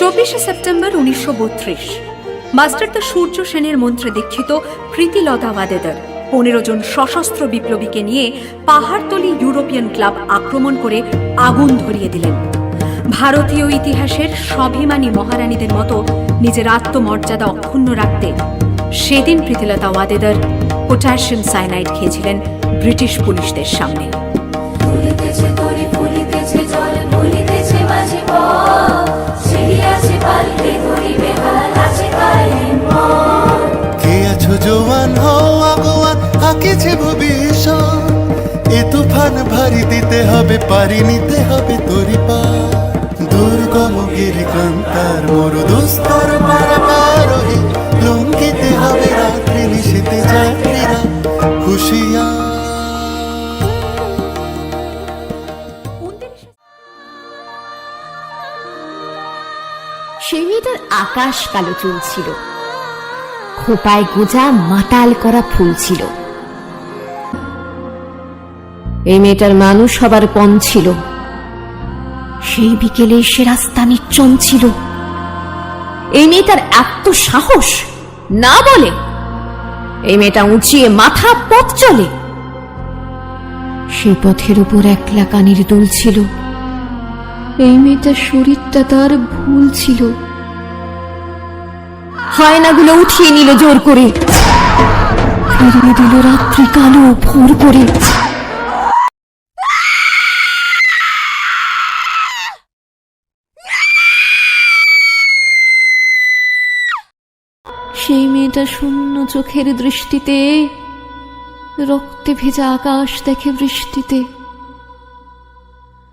চব্বিশে সেপ্টেম্বর উনিশশো বত্রিশ। মাস্টার দ্য সূর্য সেনের মন্ত্রে দীক্ষিত প্রীতিলতা ওয়াদেদার পনেরো জন সশস্ত্র বিপ্লবীকে নিয়ে পাহাড়তলি ইউরোপিয়ান ক্লাব আক্রমণ করে আগুন ধরিয়ে দিলেন। ভারতীয় ইতিহাসের স্বাভিমানী মহারানীদের মতো নিজের আত্মমর্যাদা অক্ষুণ্ণ রাখতে সেদিন প্রীতিলতা ওয়াদেদার পটাশিয়াম সাইনাইড খেয়েছিলেন ব্রিটিশ পুলিশদের সামনে। হবে পারি নিতে হবে তোরি পা। দুর্গম গিরিকান্তার মরু দুস্তর লঙ্ঘিতে হবে রাত্রি যাত্রীরা মেয়েটার আকাশ কালো চুল ছিল খোপায় গোজা মাতাল করা ফুল ছিল। এই মেয়েটার মানুষ হবার পণ ছিল। সেই বিকেলে সে রাস্তা নিচ্ছন ছিল। এই মেয়েটার এত সাহস, না বলে এই মেয়েটা উঁচিয়ে মাথা পথ চলে। সেই পথের উপর একলা কানির দুল ছিল। এই মেয়েটার শরীরটা তার ভুল ছিল। হায়নাগুলো উঠিয়ে নিল জোর করে। ফিরিয়ে দিল রাত্রি কালো ভোর করে। সেই মেয়েটা শূন্য চোখের দৃষ্টিতে, রক্তে ভেজা আকাশ দেখে বৃষ্টিতে।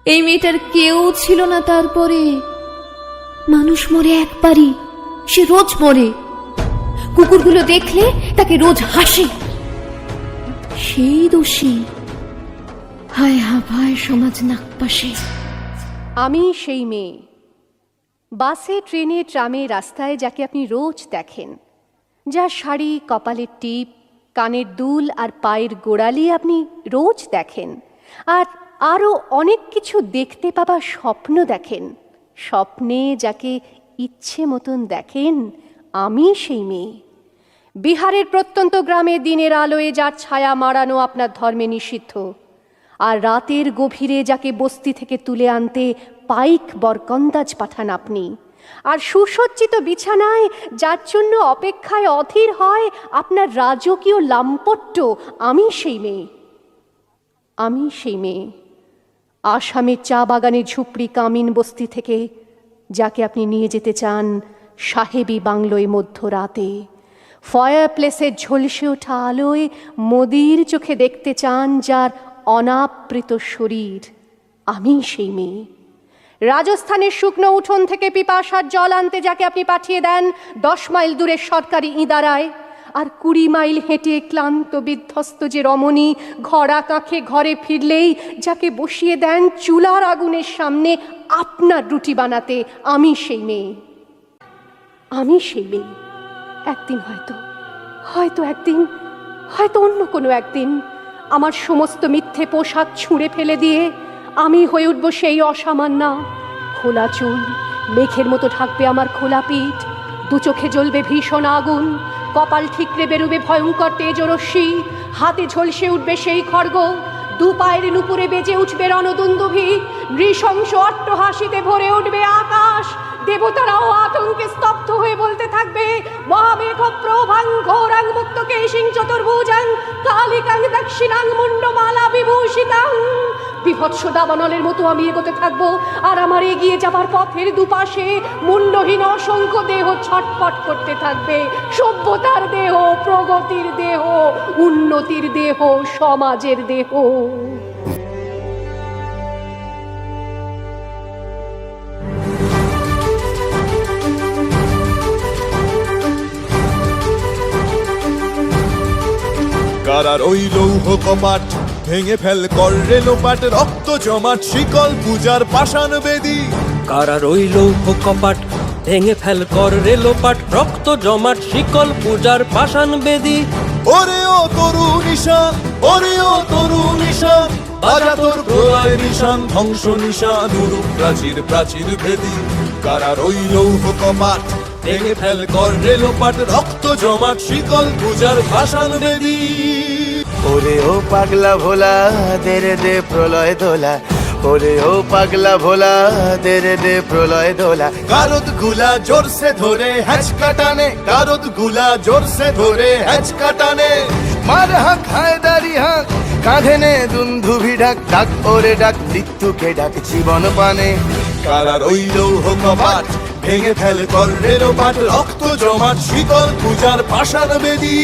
এই মেয়েটার কেউ ছিল না তারপরে। মানুষ মরে একবারই, সে রোজ মরে। কুকুরগুলো দেখলে তাকে রোজ হাসে। সেই দোষী, হায় হা ভাই সমাজ নাকপাশে। আমি সেই মেয়ে। বাসে, ট্রেনে, ট্রামে, রাস্তায় যাকে আপনি রোজ দেখেন যার শাড়ি, কপালের টিপ, কানের দুল আর পায়ের গোড়ালি আপনি রোজ দেখেন। আর আরও অনেক কিছু দেখতে পাবার স্বপ্ন দেখেন। স্বপ্নে যাকে ইচ্ছে মতন দেখেন, আমি সেই মেয়ে। বিহারের প্রত্যন্ত গ্রামে দিনের আলোয় যার ছায়া মারানো আপনার ধর্মে নিষিদ্ধ। আর রাতের গভীরে যাকে বস্তি থেকে তুলে আনতে পাইক বরকন্দাজ পাঠান আপনি। আর সুসজ্জিত বিছানায়, যার জন্য অপেক্ষায় অধীর হয় আপনার রাজকীয় লাম্পট্য, আমি সেই মেয়ে। আমি সেই মেয়ে। আসামের চা বাগানের ঝুপড়ি কামিন বস্তি থেকে, যাকে আপনি নিয়ে যেতে চান সাহেবী বাংলোয় মধ্যরাতে। ফায়ার প্লেসের ঝলসে ওঠা আলোয় মোদির চোখে দেখতে চান যার অনাবৃত শরীর। আমি সেই মেয়ে। রাজস্থানের শুকনো উঠোন থেকে পিপাসার জল আনতে যাকে আপনি পাঠিয়ে দেন, দশ মাইল দূরের সরকারি ইদারায়। আর কুড়ি মাইল হেঁটে ক্লান্ত, বিধ্বস্ত যে রমণী ঘরা কাঁখে ঘরে ফিরলেই যাকে বসিয়ে দেন চুলার আগুনের সামনে আপনার রুটি বানাতে, আমি সেই মেয়ে। আমি সেই মেয়ে। একদিন হয়তো হয়তো একদিন, হয়তো অন্য কোনো একদিন, আমার সমস্ত মিথ্যে পোশাক ছুঁড়ে ফেলে দিয়ে আমি হয়ে উঠব সেই অসামান্য খোলা চুল। মেঘের মতো ঢাকবে আমার খোলা পিঠ। দু চোখে জ্বলবে ভীষণ আগুন। কপাল ঠিকরে বেরোবে ভয়ঙ্কর তেজরশ্মি। হাতে ঝলসে উঠবে সেই খড়গ। দু পায়ের নুপুরে বেজে উঠবে রণদুন্দুভি। নৃশংস অট্টহাসিতে ভরে উঠবে আকাশ। দেবতারাও আতঙ্কে স্তব্ধ হয়ে বলতে থাকবে, মহামেঘ প্রভাং ঘোরাং মুক্ত কেশিং চতুর্ভুজাং কালিকাং দক্ষিণাং মুন্ডমালা বিভূষিতাং। বিভৎস দাবানলের মতো আমি এগোতে থাকব, আর আমার এগিয়ে যাবার পথের দুপাশে মুন্ডহীন অসংখ্য দেহ ছটপট করতে থাকবে। সভ্যতার দেহ, প্রগতির দেহ, উন্নতির দেহ, সমাজের দেহ। কারার ওই লৌহ কপাট ভেঙে ফেল কর রেলোপাট রক্ত জমাট শিকল পূজার পাষাণ বেদী। ওই রইল কপাট ভেঙে ফেল কর রেলোপাট রক্ত জমাট শিকল পূজার পাষাণ বেদী। ওরে ও তরু নিশান ওরে ও তরু নিশান বাজা তোর প্রলয় নিশান ধ্বংস নিশান প্রাচীর প্রাচীর ভেদী কারার ওই লৌহ কপাট ভেঙে ফেল কর রেলোপাট রক্ত জমাট শিকল পূজার ভাসান বেদী ওরে ও পাগলা ভোলা দেরে দে প্রলয় দোলা। ওরে ও পাগলা ভোলা দেরে দে প্রলয় দোলা। কারদগুলা জোরসে ধরে হ্যাচকা টানে কারদগুলা জোরসে ধরে হ্যাচকা টানে মার হাক হায়দারি হাক কাঁধে নে দুন্ধুভি ডাক ডাক ওরে ডাক মৃত্যুকে ডাক জীবন পানে। কারার ওই লৌহ কপাট ভেঙে ফেল কর রেলোপাট রক্ত জমাট, শীতল পূজার পাষাণ বেদী।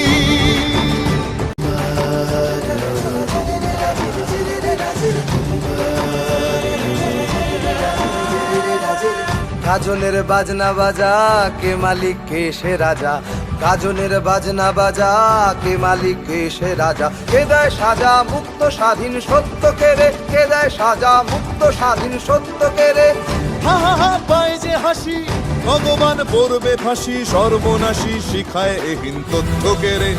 গাজনের বাজনা বাজা, কে মালিক, কে সে রাজা? গাজনের বাজনা বাজা, কে মালিক, কে সে রাজা? কে দেয় সাজা মুক্ত স্বাধীন সত্য কে রে? কে দেয় সাজা মুক্ত স্বাধীন সত্য কেড়ে হা হা হা যে হাসি। ভগবান পড়বে ফাঁসি সর্বনাশী শিখায় এহীন তথ্য কেড়ে।